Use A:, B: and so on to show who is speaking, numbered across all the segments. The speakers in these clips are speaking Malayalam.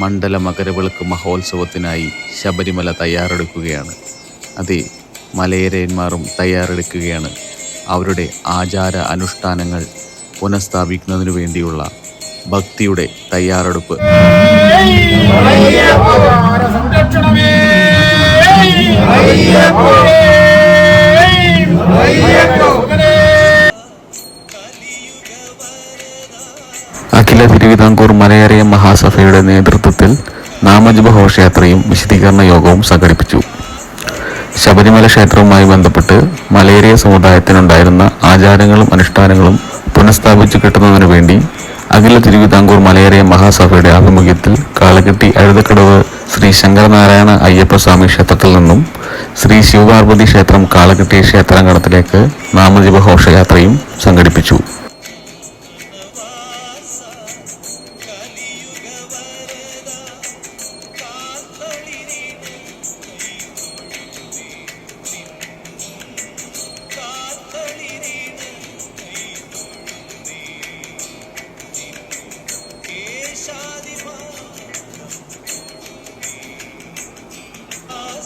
A: മണ്ഡല മകരവിളക്ക് മഹോത്സവത്തിനായി ശബരിമല തയ്യാറെടുക്കുകയാണ് അതെ മലയരയന്മാരും തയ്യാറെടുക്കുകയാണ് അവരുടെ ആചാര അനുഷ്ഠാനങ്ങൾ പുനഃസ്ഥാപിക്കുന്നതിനു വേണ്ടിയുള്ള ഭക്തിയുടെ തയ്യാറെടുപ്പ്
B: സംരക്ഷണമേ
A: അഖില തിരുവിതാംകൂർ മലയറിയ മഹാസഭയുടെ നേതൃത്വത്തിൽ നാമജപ ഘോഷയാത്രയും വിശദീകരണ യോഗവും സംഘടിപ്പിച്ചു. ശബരിമല ക്ഷേത്രവുമായി ബന്ധപ്പെട്ട് മലയേറിയ സമുദായത്തിനുണ്ടായിരുന്ന ആചാരങ്ങളും അനുഷ്ഠാനങ്ങളും പുനഃസ്ഥാപിച്ചു കിട്ടുന്നതിനു വേണ്ടി അഖില തിരുവിതാംകൂർ മലയേറിയ മഹാസഭയുടെ ആഭിമുഖ്യത്തിൽ കാളകെട്ടി അഴുതക്കടവ് ശ്രീ ശങ്കരനാരായണ അയ്യപ്പസ്വാമി ക്ഷേത്രത്തിൽ നിന്നും ശ്രീ ശിവപാർവതി ക്ഷേത്രം കാളകെട്ടി ക്ഷേത്രാങ്കണത്തിലേക്ക് നാമജപ ഘോഷയാത്രയും സംഘടിപ്പിച്ചു.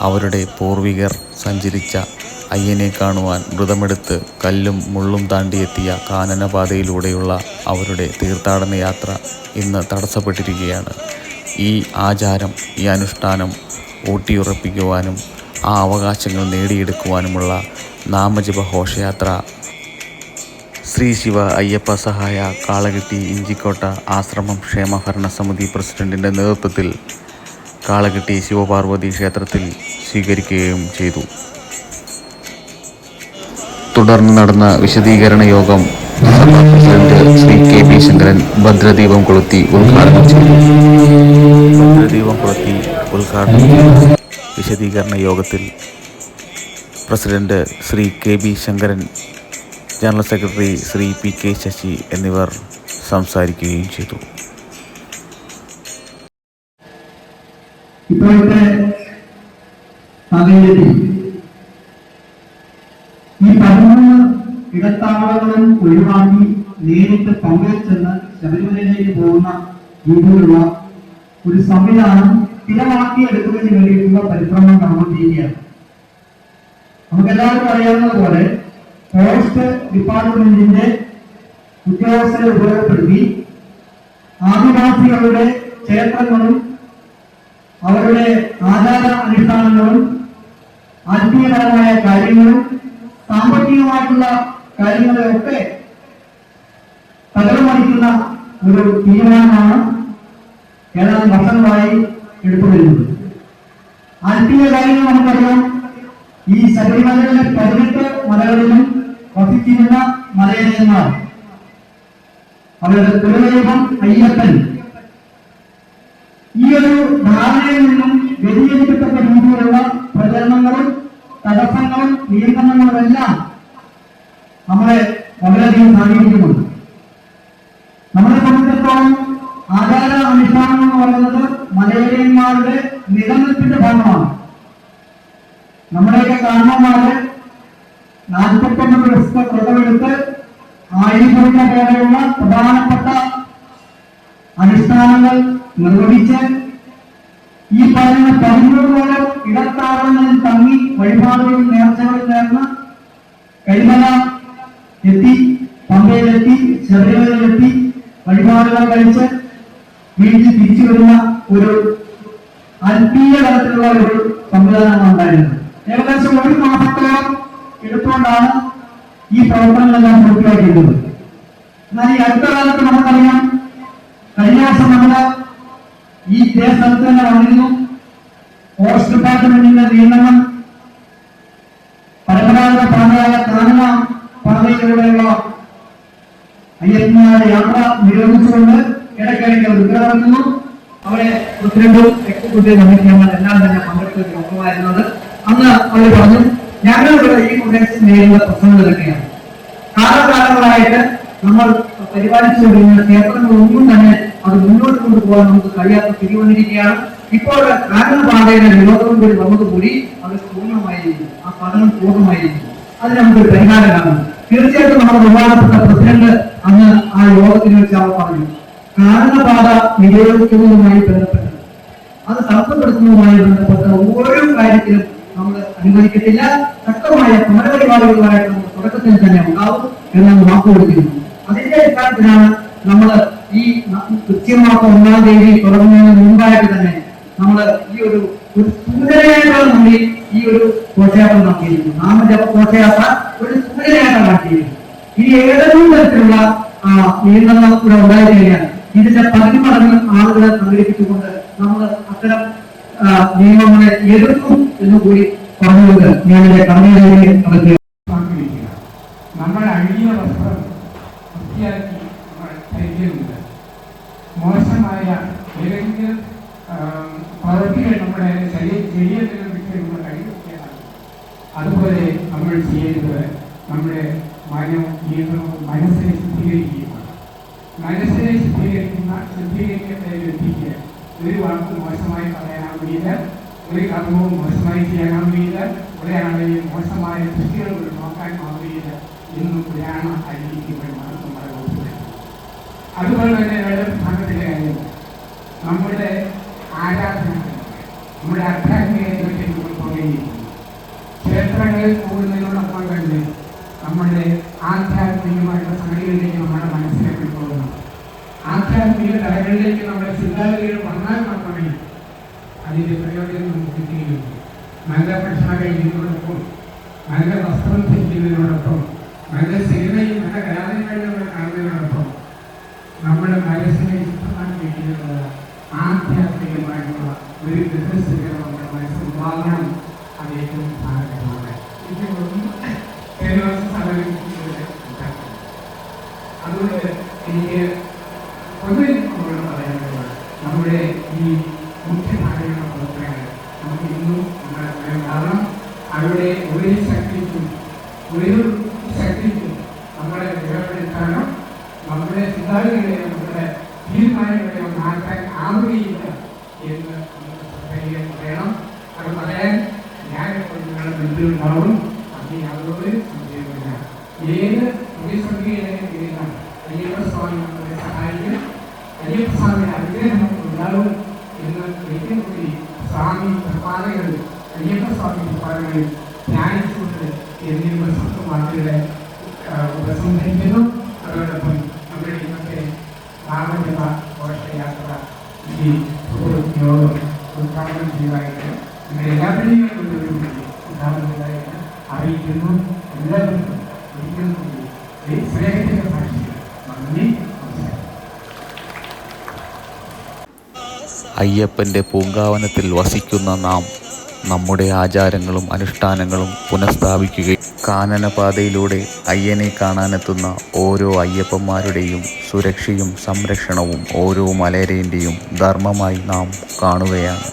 A: അവരുടെ പൂർവികർ സഞ്ചരിച്ച അയ്യനെ കാണുവാൻ വ്രതമെടുത്ത് കല്ലും മുള്ളും താണ്ടിയെത്തിയ കാനനപാതയിലൂടെയുള്ള അവരുടെ തീർത്ഥാടന യാത്ര ഇന്ന് തടസ്സപ്പെട്ടിരിക്കുകയാണ്. ഈ ആചാരം ഈ അനുഷ്ഠാനം ഊട്ടിയുറപ്പിക്കുവാനും ആ അവകാശങ്ങൾ നേടിയെടുക്കുവാനുമുള്ള നാമജപ ഘോഷയാത്ര ശ്രീ ശിവ അയ്യപ്പ സഹായ കാളകെട്ടി ഇഞ്ചിക്കോട്ട ആശ്രമം ക്ഷേമഭരണ സമിതി പ്രസിഡന്റിന്റെ നേതൃത്വത്തിൽ കാളകെട്ടി ശിവപാർവതി ക്ഷേത്രത്തിൽ സ്വീകരിക്കുകയും ചെയ്തു. തുടർന്ന് നടന്ന വിശദീകരണ യോഗം president Shri K P Shankaran ഭദ്രദീപം കൊളുത്തി ഉദ്ഘാടനം ചെയ്തു. ഭദ്രദീപം കൊളുത്തി ഉദ്ഘാടനം വിശദീകരണ യോഗത്തിൽ president Shri K B Shankaran general secretary Shri P K Shashi എന്നിവർ സംസാരിക്കുകയും ചെയ്തു.
C: ഇപ്പോഴത്തെ സാഹചര്യത്തിൽ ഈ പതിമൂന്ന് ഇടത്താവളങ്ങളും ഒഴിവാക്കി നേരിട്ട് പമ്പയിൽ ചെന്ന് ശബരിമലയിലേക്ക് പോകുന്ന രീതിയിലുള്ള ഒരു സംവിധാനം സ്ഥിരമാക്കി എടുക്കുന്നതിന് വേണ്ടിയിട്ടുള്ള പരിശ്രമം നടന്നുകൊണ്ടിരിക്കുകയാണ് നമുക്കെല്ലാവർക്കും അറിയാവുന്നത് പോലെ ഫോറസ്റ്റ് ഡിപ്പാർട്ട്മെന്റിന്റെ ഉദ്യോഗസ്ഥരെ ഉപയോഗപ്പെടുത്തി ആദിവാസികളുടെ ക്ഷേത്രങ്ങളും അവരുടെ ആചാര അനുഷ്ഠാനങ്ങളും ആത്മീയപരമായ കാര്യങ്ങളും സാമ്പത്തികമായിട്ടുള്ള കാര്യങ്ങളെയൊക്കെ തകർമറിക്കുന്ന ഒരു തീരുമാനമാണ് ഏതാനും വർഷങ്ങളായി എടുത്തുവരുന്നത്. ആത്മീയ കാര്യങ്ങൾ നമുക്കറിയാം. ഈ ശബരിമലയിലെ പതിനെട്ട് മലകളിലും വസിച്ചിരുന്ന മലയാളിമാർ. അവരുടെ കുലദൈവം അയ്യപ്പൻ. ഈ ഒരു ധാരണയിൽ നിന്നും വ്യതിചരിക്കത്തക്ക രീതിയിലുള്ള പ്രചരണങ്ങളും തടസ്സങ്ങളും നിയന്ത്രണങ്ങളും എല്ലാം നമ്മളെ വളരെയധികം സ്വാധീനിക്കുന്നുണ്ട് നമ്മളെ സംബന്ധിച്ചിടത്തോളം ആചാര അനുഷ്ഠാനം എന്ന് പറയുന്നത് മലയാളിയന്മാരുടെ നിലനിൽപ്പിന്റെ ഭാഗമാണ്. നമ്മുടെയൊക്കെ കാരണന്മാര് നാൽപ്പത്തൊമ്പത് ദിവസത്തെ വ്രതമെടുത്ത് ആയുധത്തിന്റെ പോലെയുള്ള പ്രധാനപ്പെട്ട അനുഷ്ഠാനങ്ങൾ നിർവഹിച്ച് ഈ പറയുന്ന പതിമൂന്നോളം ഇടത്താവളങ്ങളിൽ തങ്ങി വഴിപാടുകളും നേർച്ചകളും നേർന്ന് കരിമല എത്തി പമ്പയിലെത്തി ചെറിയവരിലെത്തി വഴിപാടുകൾ കഴിച്ച് വീട്ടിൽ തിരിച്ചു വരുന്ന ഒരു അൽപീയ തലത്തിലുള്ള ഒരു സംവിധാനമാണ് ഉണ്ടായിരുന്നത്. ഏകദേശം ഒരു മാസത്തോളം എടുത്തുകൊണ്ടാണ് ഈ പ്രവർത്തനങ്ങളെല്ലാം പൂർത്തിയാക്കിയിട്ടുള്ളത്. എന്നാൽ ഈ അടുത്ത കാലത്ത് നമുക്കറിയാം വർഷം നമ്മൾ ഈ ദേശത്ത് തന്നെ വന്നിരുന്നു ഫോറസ്റ്റ് ഡിപ്പാർട്ട്മെന്റിന്റെ നിയന്ത്രണം പരമ്പരാഗത പാതയായ കാനന പാതയിലൂടെയുള്ള അയ്യപ്പന്മാരുടെ യാത്ര നിരോധിച്ചുകൊണ്ട് ഇടയ്ക്കിടയ്ക്ക് അവർ അവരെ പ്രസിഡന്റും എക്സിക്യൂട്ടീവ് കമ്മിറ്റി എല്ലാം തന്നെ പങ്കെടുത്ത നോക്കുമായിരുന്നത് അന്ന് അവർ പറഞ്ഞു ഞങ്ങളുടെ ഈ പ്രദേശത്ത് നേരിടുന്ന പ്രശ്നങ്ങൾ തന്നെയാണ് കാലകാലങ്ങളായിട്ട് നമ്മൾ പരിപാലിച്ചുകൊണ്ടിരുന്ന ക്ഷേത്രങ്ങളൊന്നും തന്നെ അത് മുന്നോട്ട് കൊണ്ടുപോകാൻ നമുക്ക് കഴിയാത്ത സ്ഥിതി വന്നിരിക്കുകയാണ് ഇപ്പോൾ കാരണപാതയുടെ നിരോധനം കൂടി വന്നതുകൂടി അത് പൂർണമായിരിക്കും. ആ പഠനം പൂർണമായിരിക്കും. അതിന് നമുക്കൊരു പരിഹാരം കാണും. തീർച്ചയായിട്ടും നമ്മുടെ ബഹുമാനപ്പെട്ട പ്രസിഡന്റ് അന്ന് ആ യോഗത്തിന് വെച്ച് അവർ പറഞ്ഞു. കാരണപാത നിരോധിക്കുന്നതുമായി ബന്ധപ്പെട്ട് അത് തടസ്സപ്പെടുത്തുന്നതുമായി ബന്ധപ്പെട്ട ഓരോ കാര്യത്തിലും നമ്മൾ അനുവദിക്കത്തില്ല. ശക്തമായ സമരപരിപാടികളുമായിട്ട് നമ്മൾ തുടക്കത്തിൽ തന്നെ ഉണ്ടാവും എന്ന് നമ്മൾ വാക്ക് കൊടുത്തിരുന്നു അതിന്റെ അടിസ്ഥാനത്തിലാണ് നമ്മൾ ഈ കൃത്യമാസം ഒന്നാം തീയതി തുടങ്ങുന്നതിന് മുമ്പായിട്ട് തന്നെ നമ്മൾ ഈ ഒരു ഒരു സൂചനയായിട്ടാണ് നമ്മൾ ഈ- ഒരു ഘോഷയാത്ര നടത്തിയിരിക്കുന്നത് നാമജപ ഘോഷയാത്ര ഒരു സൂചനയായിട്ടാണ് നടത്തിയിരിക്കുന്നത് ഇനി ഏതെങ്കിലും തരത്തിലുള്ള നിയന്ത്രണം ഇവിടെ ഉണ്ടായി കഴിഞ്ഞാൽ ഇതിന്റെ പതിന്മടങ്ങ് ആളുകളെ സംഘടിപ്പിച്ചുകൊണ്ട് നമ്മൾ അത്തരം നിയമങ്ങളെ എതിർക്കും എന്ന് കൂടി പറഞ്ഞുകൊണ്ട് ഞാൻ എന്റെ കർമ്മയിലേക്ക് നടത്തുക
B: നമ്മൾ അഴിയ വസ്ത്രം വൃത്തിയാക്കി നമ്മൾ ധരിക്കുന്നുണ്ട് മോശമായ ഏതെങ്കിലും ആം, പ്രവൃത്തികൾ നമ്മുടെ ശരീര ശരീരത്തിന് വിട്ട് നമ്മൾ കഴിക്കുകയാണ് അതുപോലെ നമ്മൾ ചെയ്യേണ്ടത് നമ്മുടെ മനോ ജീവനവും മനസ്സിനെ ശുദ്ധീകരിക്കുകയാണ്. മനസ്സിനെ ശുദ്ധീകരിക്കുന്ന ശുദ്ധീകരിക്കുന്ന വ്യക്തിക്ക് ഒരു വാക്ക് മോശമായി പറയാനാവുകയില്ല ഒരു കർമ്മവും മോശമായി ചെയ്യാനാവുകയില്ല ഒരാളെയും മോശമായ ദൃഷ്ടികൾ നോക്കാൻ ആവുകയില്ല എന്നും പുരാണ അറിയിക്കുമ്പോഴാണ് മാത്രം അതുപോലെ തന്നെ ഭക്ഷണം കഴിക്കുന്നതിനോടൊപ്പം നല്ല വസ്ത്രം ധരിക്കുന്നതിനോടൊപ്പം നല്ല സിനിമയും നല്ല കലാലയങ്ങളും കാണുന്നതിനോടൊപ്പം നമ്മുടെ മനസ്സിനെ ശുദ്ധമാക്കി വയ്ക്കുന്നതിനുള്ള ആധ്യാത്മികമായിട്ടുള്ള ഒരു ബിസിനസ്സുകൾ നമ്മുടെ മനസ്സിൽ ഉണ്ടാകണം അത് ഏറ്റവും പ്രധാനപ്പെട്ടതാണ് ഇതൊന്നും കേരള സ്ഥലങ്ങളിൽ ഉണ്ടാക്കുന്നത് അതുകൊണ്ട് എനിക്ക് പൊതുവെ നമ്മളോട് പറയാനുള്ളത് നമ്മുടെ ഈ മുഖ്യധാരയുടെ പ്രവർത്തനങ്ങൾ നമുക്ക് ഇന്നും നമ്മുടെ ഉണ്ടാകണം അവരുടെ ഒരു ശക്തിക്കും ഒരു ശക്തിക്കും നമ്മളെ നിലനിർത്താനോ നമ്മുടെ ചിന്താഗതികളെ നമ്മുടെ തീരുമാനങ്ങളെ മാറ്റാൻ ആവുകയില്ല എന്ന് നമുക്ക് ശ്രദ്ധയിൽ പറയണം അത് പറയാൻ ഞാൻ ഇപ്പോൾ നിങ്ങളുടെ ബന്ധുണ്ടാവും അത് യാതൊരു സംശയമില്ല ഏത് പ്രതിസന്ധികളെ നേരിടാൻ അയ്യപ്പസ്വാമി നമ്മളെ സഹായിക്കും അയ്യപ്പസ്വാമിയുടെ അനുഗ്രഹം ഉണ്ടാവും എന്ന് ഒരിക്കൽ കൂടി പ്രപാതകളിൽ അയ്യപ്പസ്വാമി പ്രപാതകളിൽ ധ്യാനിച്ചുകൊണ്ട് എന്നിവ സ്വന്തമാക്കിയുടെ ഉപസംഹരിക്കുന്നു. അതോടൊപ്പം നമ്മുടെ ഇന്നത്തെ നാമജപ ഘോഷയാത്ര ഈ യോഗം ഉദ്ഘാടനം ചെയ്തതായിട്ട് നമ്മുടെ എല്ലാവരെയും കൊണ്ടുവരും ഉദ്ഘാടനം ചെയ്തതായിട്ട് അറിയിക്കുന്നു.
A: അയ്യപ്പന്റെ പൂങ്കാവനത്തിൽ വസിക്കുന്ന നാം നമ്മുടെ ആചാരങ്ങളും അനുഷ്ഠാനങ്ങളും പുനഃസ്ഥാപിക്കുകയും കാനനപാതയിലൂടെ അയ്യനെ കാണാനെത്തുന്ന ഓരോ അയ്യപ്പന്മാരുടെയും സുരക്ഷയും സംരക്ഷണവും ഓരോ മലയരേന്റെയും ധർമ്മമായി നാം കാണുകയാണ്.